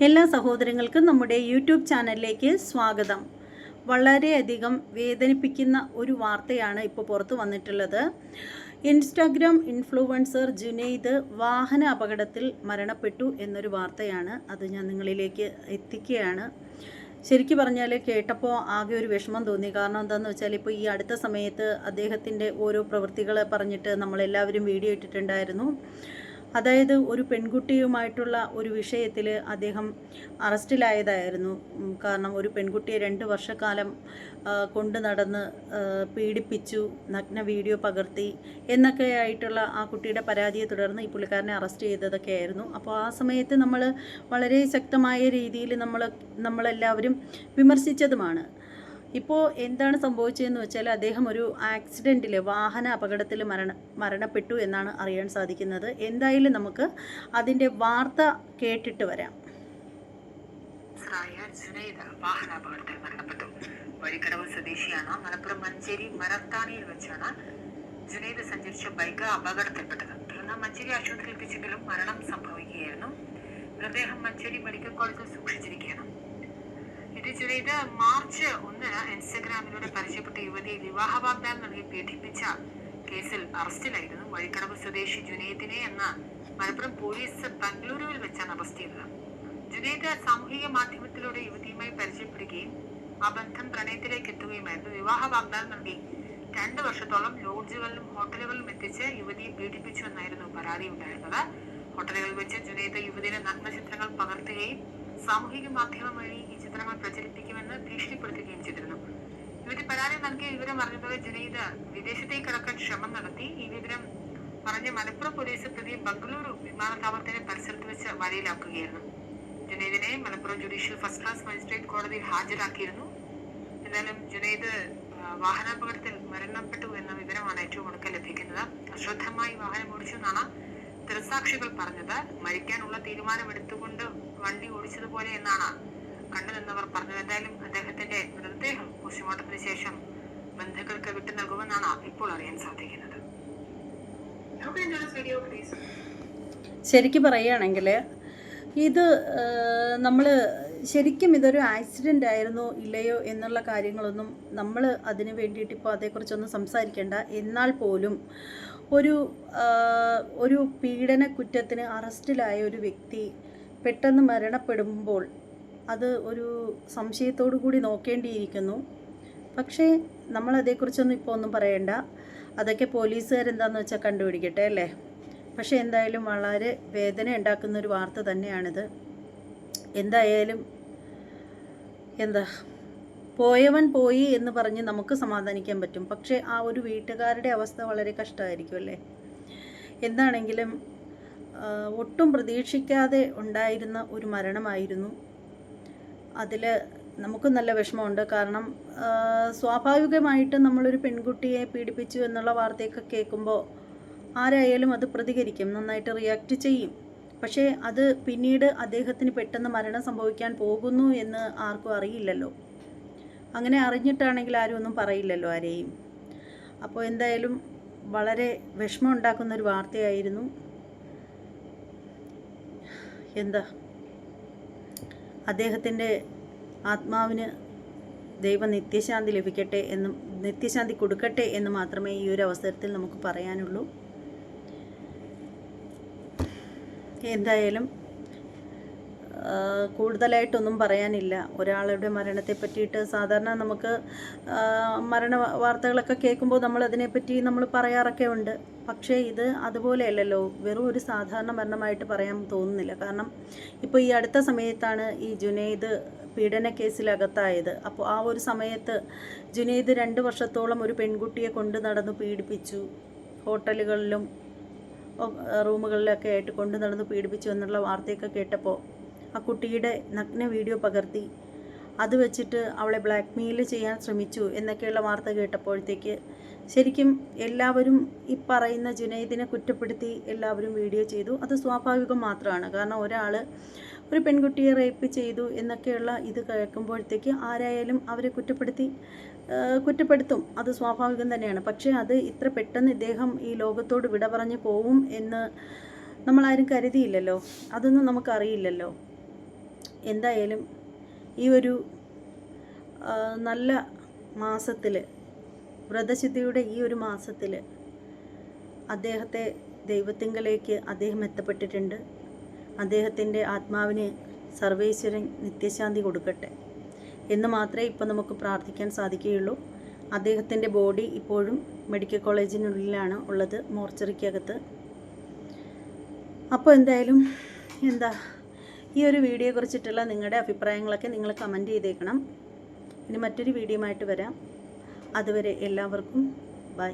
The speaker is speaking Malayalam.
എല്ലാ സഹോദരങ്ങൾക്കും നമ്മുടെ യൂട്യൂബ് ചാനലിലേക്ക് സ്വാഗതം. വളരെയധികം വേദനിപ്പിക്കുന്ന ഒരു വാർത്തയാണ് ഇപ്പോൾ പുറത്തു വന്നിട്ടുള്ളത്. ഇൻസ്റ്റാഗ്രാം ഇൻഫ്ലുവൻസർ ജുനൈദ് വാഹന അപകടത്തിൽ മരണപ്പെട്ടു എന്നൊരു വാർത്തയാണ് അത് ഞാൻ നിങ്ങളിലേക്ക് എത്തിക്കുകയാണ്. ശരിക്കും പറഞ്ഞാൽ കേട്ടപ്പോൾ ആകെ ഒരു വിഷമം തോന്നി. കാരണം എന്താണെന്ന് വെച്ചാൽ ഇപ്പോൾ ഈ അടുത്ത സമയത്ത് അദ്ദേഹത്തിന്റെ ഓരോ പ്രവൃത്തികൾ പറഞ്ഞിട്ട് നമ്മളെല്ലാവരും വീഡിയോ ഇട്ടിട്ടുണ്ടായിരുന്നു. അതായത് ഒരു പെൺകുട്ടിയുമായിട്ടുള്ള ഒരു വിഷയത്തിൽ അദ്ദേഹം അറസ്റ്റിലായതായിരുന്നു. കാരണം ഒരു പെൺകുട്ടിയെ രണ്ട് വർഷക്കാലം കൊണ്ടു നടന്ന് പീഡിപ്പിച്ചു നഗ്ന വീഡിയോ പകർത്തി എന്നൊക്കെ ആയിട്ടുള്ള ആ കുട്ടിയുടെ പരാതിയെ തുടർന്ന് ഈ പുള്ളിക്കാരനെ അറസ്റ്റ് ചെയ്തതൊക്കെ ആയിരുന്നു അപ്പോൾ ആ സമയത്ത് നമ്മൾ വളരെ ശക്തമായ രീതിയിൽ നമ്മൾ നമ്മളെല്ലാവരും വിമർശിച്ചതുമാണ്. ഇപ്പോൾ എന്താണ് സംഭവിച്ചതെന്ന് വെച്ചാൽ അദ്ദേഹം ഒരു ആക്സിഡന്റിൽ വാഹന അപകടത്തിൽ മരണ മരണപ്പെട്ടു എന്നാണ് അറിയാൻ സാധിക്കുന്നത്. എന്തായാലും നമുക്ക് അതിന്റെ വാർത്ത കേട്ടിട്ട് വരാം. വഴിക്കടവ് സ്വദേശിയാണ്. മലപ്പുറം മഞ്ചേരി മരത്താണിയിൽ വെച്ചാണ് ജുനൈദ് സഞ്ചരിച്ച ബൈക്ക് അപകടത്തിൽപ്പെട്ടത്. തുടർന്ന് മഞ്ചേരി ആശുപത്രിയിൽ എത്തിച്ചെങ്കിലും മരണം സംഭവിക്കുകയായിരുന്നു. മൃതദേഹം മഞ്ചേരി മെഡിക്കൽ കോളേജിൽ സൂക്ഷിച്ചിരിക്കുകയാണ്. ഇത് ജുനൈദ് മാർച്ച് ഒന്നിന് ഇൻസ്റ്റഗ്രാമിലൂടെ പരിചയപ്പെട്ട യുവതിയെ വിവാഹ വാഗ്ദാനം നൽകി പീഡിപ്പിച്ച കേസിൽ അറസ്റ്റിലായിരുന്നു വഴിക്കടവ് സ്വദേശി ജുനൈദിനെ എന്ന മലപ്പുറം പോലീസ് ബംഗളൂരുവിൽ വെച്ചാണ് അറസ്റ്റ് ചെയ്തത്. ജുനൈദ് സാമൂഹിക മാധ്യമത്തിലൂടെ യുവതിയുമായി പരിചയപ്പെടുകയും ആ ബന്ധം പ്രണയത്തിലേക്ക് എത്തുകയുമായിരുന്നു. വിവാഹ വാഗ്ദാനം നൽകി രണ്ട് വർഷത്തോളം ലോഡ്ജുകളിലും ഹോട്ടലുകളിലും എത്തിച്ച് യുവതിയെ പീഡിപ്പിച്ചു എന്നായിരുന്നു പരാതി ഉണ്ടായിരുന്നത്. ഹോട്ടലുകളിൽ വെച്ച് ജുനൈദ് യുവതിയുടെ നഗ്നചിത്രങ്ങൾ പകർത്തുകയും സാമൂഹിക മാധ്യമം വഴി ചിത്രങ്ങൾ പ്രചരിപ്പിക്കുമെന്ന് ഭീഷണിപ്പെടുത്തുകയും ചെയ്തിരുന്നു. ഇവരുടെ പരാതി നൽകിയ വിവരം അറിഞ്ഞതോടെ ജനീത വിദേശത്തേക്ക് കടക്കാൻ ശ്രമം നടത്തി. ഈ വിവരം പറഞ്ഞ് മലപ്പുറം പോലീസ് പ്രതി ബംഗളൂരു വിമാനത്താവളത്തിന്റെ പരിസരത്ത് വെച്ച് വലയിലാക്കുകയായിരുന്നു. ജുനൈദിനെ Malappuram judicial first class magistrate കോടതിയിൽ ഹാജരാക്കിയിരുന്നു. എന്നാലും ജുനൈദ് വാഹനാപകടത്തിൽ മരണപ്പെട്ടു എന്ന വിവരമാണ് ഏറ്റവും ഒടുക്കം ലഭിക്കുന്നത്. അശ്രദ്ധമായി വാഹനം ഓടിച്ചു എന്നാണ് ദൃസാക്ഷികൾ പറഞ്ഞത്. മരിക്കാനുള്ള തീരുമാനമെടുത്തുകൊണ്ട് വണ്ടി ഓടിച്ചതുപോലെ എന്നാണ് കണ്ടുനിന്നവർ പറഞ്ഞു എന്തായാലും അദ്ദേഹത്തിന്റെ മൃതദേഹം പോസ്റ്റ്മോർട്ടത്തിന് ശേഷം ബന്ധുക്കൾക്ക് വിട്ടു നൽകുമെന്നാണ് ഇപ്പോൾ അറിയാൻ സാധിക്കുന്നത്. വീഡിയോ പ്ലീസ് ശരിക്കും പറയുകയാണെങ്കിൽ ഇത് നമ്മൾ ശരിക്കും ഇതൊരു ആക്സിഡന്റ് ആയിരുന്നോ ഇല്ലയോ എന്നുള്ള കാര്യങ്ങളൊന്നും നമ്മൾ അതിന് വേണ്ടിയിട്ട് ഇപ്പോൾ അതേക്കുറിച്ചൊന്നും സംസാരിക്കേണ്ട. എന്നാൽ പോലും ഒരു ഒരു പീഡന കുറ്റത്തിന് അറസ്റ്റിലായ ഒരു വ്യക്തി പെട്ടെന്ന് മരണപ്പെടുമ്പോൾ അത് ഒരു സംശയത്തോടു കൂടി നോക്കേണ്ടിയിരിക്കുന്നു. പക്ഷേ നമ്മൾ അതേക്കുറിച്ചൊന്നും ഇപ്പോൾ ഒന്നും പറയണ്ട. അതൊക്കെ പോലീസുകാരെന്താന്ന് വെച്ചാൽ കണ്ടുപിടിക്കട്ടെ അല്ലേ? പക്ഷേ എന്തായാലും വളരെ വേദന ഉണ്ടാക്കുന്ന ഒരു വാർത്ത തന്നെയാണിത്. എന്തായാലും എന്താ പോയവൻ പോയി എന്ന് പറഞ്ഞ് നമുക്ക് സമാധാനിക്കാൻ പറ്റും. പക്ഷേ ആ ഒരു വീട്ടുകാരുടെ അവസ്ഥ വളരെ കഷ്ടമായിരിക്കും അല്ലേ? എന്താണെങ്കിലും ഒട്ടും പ്രതീക്ഷിക്കാതെ ഉണ്ടായിരുന്ന ഒരു മരണമായിരുന്നു. അതിൽ നമുക്ക് നല്ല വിഷമമുണ്ട്. കാരണം സ്വാഭാവികമായിട്ട് നമ്മളൊരു പെൺകുട്ടിയെ പീഡിപ്പിച്ചു എന്നുള്ള വാർത്തയൊക്കെ കേൾക്കുമ്പോൾ ആരായാലും അത് പ്രതികരിക്കും നന്നായിട്ട് റിയാക്ട് ചെയ്യും. പക്ഷേ അത് പിന്നീട് അദ്ദേഹത്തിന് പെട്ടെന്ന് മരണം സംഭവിക്കാൻ പോകുന്നു എന്ന് ആർക്കും അറിയില്ലല്ലോ. അങ്ങനെ അറിഞ്ഞിട്ടാണെങ്കിൽ ആരും ഒന്നും പറയില്ലല്ലോ ആരെയും. അപ്പോൾ എന്തായാലും വളരെ വിഷമം ഉണ്ടാക്കുന്ന ഒരു വാർത്തയായിരുന്നു. എന്താ? അദ്ദേഹത്തിന്റെ ആത്മാവിന് ദൈവം നിത്യശാന്തി ലഭിക്കട്ടെ എന്നും നിത്യശാന്തി കൊടുക്കട്ടെ എന്ന് മാത്രമേ ഈ ഒരു അവസരത്തിൽ നമുക്ക് പറയാനുള്ളൂ. എന്തായാലും കൂടുതലായിട്ടൊന്നും പറയാനില്ല. ഒരാളുടെ മരണത്തെ പറ്റിയിട്ട് സാധാരണ നമുക്ക് മരണ വാർത്തകളൊക്കെ കേൾക്കുമ്പോൾ നമ്മൾ അതിനെപ്പറ്റി നമ്മൾ പറയാറൊക്കെ ഉണ്ട്. പക്ഷേ ഇത് അതുപോലെയല്ലല്ലോ. വെറും ഒരു സാധാരണ മരണമായിട്ട് പറയാൻ തോന്നുന്നില്ല. കാരണം ഇപ്പോൾ ഈ അടുത്ത സമയത്താണ് ഈ ജുനൈദ് പീഡന കേസിലകത്തായത്. അപ്പോൾ ആ ഒരു സമയത്ത് ജുനൈദ് രണ്ട് വർഷത്തോളം ഒരു പെൺകുട്ടിയെ കൊണ്ട് നടന്നു പീഡിപ്പിച്ചു. ഹോട്ടലുകളിലും റൂമുകളിലൊക്കെ ആയിട്ട് കൊണ്ട് നടന്ന് പീഡിപ്പിച്ചു എന്നുള്ള വാർത്തയൊക്കെ കേട്ടപ്പോൾ ആ കുട്ടിയുടെ നഗ്ന വീഡിയോ പകർത്തി. അത് വെച്ചിട്ട് അവളെ ബ്ലാക്ക് മെയിൽ ചെയ്യാൻ ശ്രമിച്ചു എന്നൊക്കെയുള്ള വാർത്ത കേട്ടപ്പോഴത്തേക്ക് ശരിക്കും എല്ലാവരും ഈ പറയുന്ന ജുനൈദിനെ കുറ്റപ്പെടുത്തി എല്ലാവരും വീഡിയോ ചെയ്തു. അത് സ്വാഭാവികം മാത്രമാണ്. കാരണം ഒരാൾ ഒരു പെൺകുട്ടിയെ റേപ്പ് ചെയ്തു എന്നൊക്കെയുള്ള ഇത് കേൾക്കുമ്പോഴത്തേക്ക് ആരായാലും അവരെ കുറ്റപ്പെടുത്തി കുറ്റപ്പെടുത്തും. അത് സ്വാഭാവികം തന്നെയാണ്. പക്ഷേ അത് ഇത്ര പെട്ടെന്ന് ഇദ്ദേഹം ഈ ലോകത്തോട് വിട പറഞ്ഞു പോവും എന്ന് നമ്മളാരും കരുതിയില്ലല്ലോ. അതൊന്നും നമുക്കറിയില്ലല്ലോ. എന്തായാലും ഈ ഒരു നല്ല മാസത്തിൽ വ്രതശുദ്ധിയുടെ ഈ ഒരു മാസത്തിൽ അദ്ദേഹത്തെ ദൈവത്തിങ്കലേക്ക് അദ്ദേഹം എത്തപ്പെട്ടിട്ടുണ്ട്. അദ്ദേഹത്തിന്റെ ആത്മാവിന് സർവേശ്വരൻ നിത്യശാന്തി കൊടുക്കട്ടെ എന്ന് മാത്രമേ ഇപ്പോൾ നമുക്ക് പ്രാർത്ഥിക്കാൻ സാധിക്കുകയുള്ളൂ. അദ്ദേഹത്തിന്റെ ബോഡി ഇപ്പോഴും മെഡിക്കൽ കോളേജിനുള്ളിലാണ് ഉള്ളത് മോർച്ചറിക്കകത്ത്. അപ്പോൾ എന്തായാലും എന്താ ഈ ഒരു വീഡിയോയെ കുറിച്ചിട്ടുള്ള നിങ്ങളുടെ അഭിപ്രായങ്ങളൊക്കെ നിങ്ങൾ കമന്റ് ചെയ്തേക്കണം. ഇനി മറ്റൊരു വീഡിയോ ആയിട്ട് വരാം. അതുവരെ എല്ലാവർക്കും ബൈ